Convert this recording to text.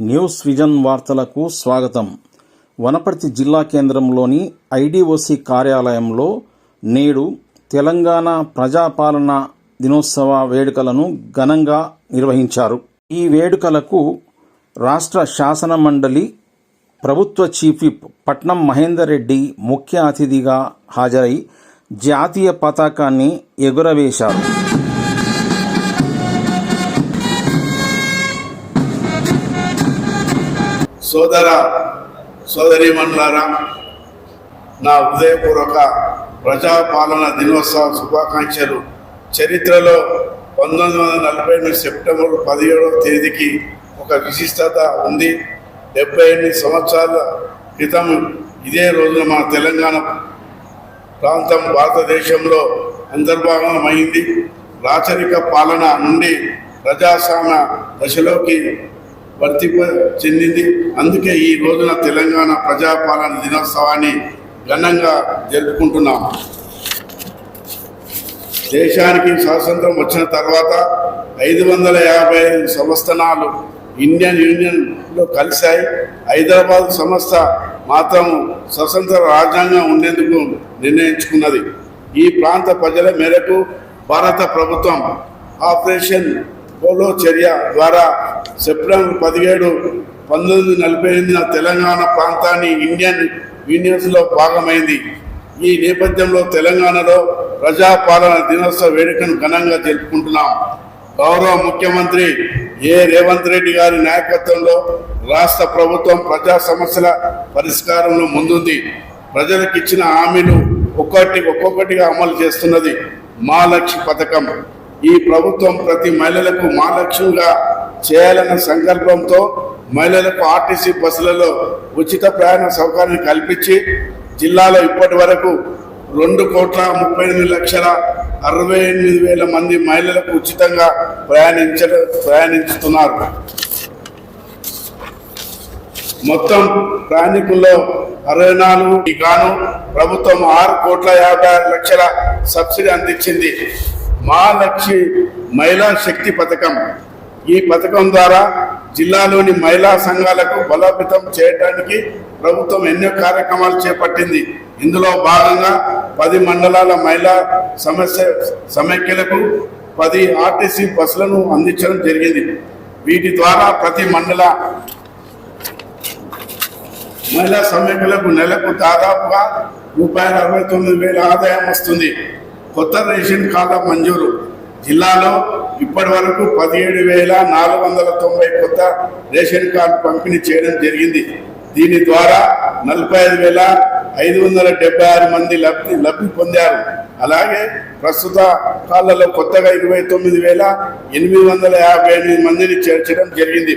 News vision వార్తలకు స్వాగతం. వనపర్తి జిల్లా కేంద్రంలోని ఐడిఓసి కార్యాలయంలో నేడు తెలంగాణ ప్రజాపాలన దినోత్సవ వేడుకలను ఘనంగా నిర్వహించారు. ఈ వేడుకలకు రాష్ట్ర శాసన మండలి ప్రభుత్వ చీఫ్ విప్ పట్నం మహేందర్ రెడ్డి ముఖ్య అతిథిగా హాజరై జాతీయ పతాకాన్ని ఎగురవేశారు. సోదర సోదరీమణులారా నా హృదయపూర్వక ప్రజాపాలన దినోత్సవ శుభాకాంక్షలు. చరిత్రలో పంతొమ్మిది వందల నలభై ఎనిమిది సెప్టెంబర్ పదిహేడవ తేదీకి ఒక విశిష్టత ఉంది. డెబ్బై ఎనిమిది సంవత్సరాల క్రితం ఇదే రోజున మన తెలంగాణ ప్రాంతం భారతదేశంలో అంతర్భాగమైంది. రాచరిక పాలన నుండి ప్రజాస్వామ్య దశలోకి వర్తింప చెందింది. అందుకే ఈ రోజున తెలంగాణ ప్రజాపాలన దినోత్సవాన్ని ఘనంగా జరుపుకుంటున్నాం. దేశానికి స్వాతంత్రం వచ్చిన తర్వాత ఐదు వందల యాభై ఐదు సంస్థానాలు ఇండియన్ యూనియన్లో కలిశాయి. హైదరాబాద్ సంస్థ మాత్రం స్వతంత్ర రాజ్యాంగం ఉండేందుకు నిర్ణయించుకున్నది. ఈ ప్రాంత ప్రజల మేరకు భారత ప్రభుత్వం ఆపరేషన్ పోలో చర్య ద్వారా సెప్టెంబర్ పదిహేడు పంతొమ్మిది నలభై ఎనిమిదిన తెలంగాణ ప్రాంతాన్ని ఇండియన్ యూనియన్స్లో భాగమైంది. ఈ నేపథ్యంలో తెలంగాణలో ప్రజాపాలన దినోత్సవ వేడుకను ఘనంగా జరుపుకుంటున్నాం. గౌరవ ముఖ్యమంత్రి ఏ రేవంత్ రెడ్డి గారి నాయకత్వంలో రాష్ట్ర ప్రభుత్వం ప్రజా సమస్యల పరిష్కారంలో ముందుంది. ప్రజలకు ఇచ్చిన హామీలు ఒక్కొక్కటి ఒక్కొక్కటిగా అమలు చేస్తున్నది మహాలక్ష్మి పథకం. ఈ ప్రభుత్వం ప్రతి మహిళలకు మా లక్ష్యంగా చేయాలన్న సంకల్పంతో మహిళలకు ఆర్టీసీ బస్సులలో ఉచిత ప్రయాణ సౌకర్యం కల్పించి జిల్లాలో ఇప్పటి వరకు రెండు కోట్ల ముప్పై ఎనిమిది లక్షల అరవై ఎనిమిది వేల మంది మహిళలకు ఉచితంగా ప్రయాణించ ప్రయాణించుతున్నారు మొత్తం ప్రయాణికుల్లో అరవై నాలుగు గాను ప్రభుత్వం ఆరు కోట్ల యాభై ఆరు లక్షల సబ్సిడీ అందించింది. మా మహిళా శక్తి పథకం. ఈ పథకం ద్వారా జిల్లాలోని మహిళా సంఘాలకు బలోపేతం చేయడానికి ప్రభుత్వం ఎన్నో కార్యక్రమాలు చేపట్టింది. ఇందులో భాగంగా పది మండలాల మహిళా సమస్య సమైక్యలకు పది ఆర్టీసీ బస్సులను అందించడం జరిగింది. వీటి ద్వారా ప్రతి మండల మహిళా సమైక్యులకు నెలకు దాదాపుగా రూపాయల అరవై తొమ్మిది వేల ఆదాయం వస్తుంది. కొత్త రేషన్ కార్డుల మంజూరు. జిల్లాలో ఇప్పటి వరకు పదిహేడు వేల నాలుగు వందల తొంభై కొత్త రేషన్ కార్డు పంపిణీ చేయడం జరిగింది. దీని ద్వారా నలభై ఐదు వేల ఐదు వందల డెబ్బై ఆరు మంది లబ్ధి లబ్ధి పొందారు. అలాగే ప్రస్తుత కాలంలో కొత్తగా ఇరవై తొమ్మిది వేల ఎనిమిది వందల యాభై ఎనిమిది మందిని చేర్చడం జరిగింది.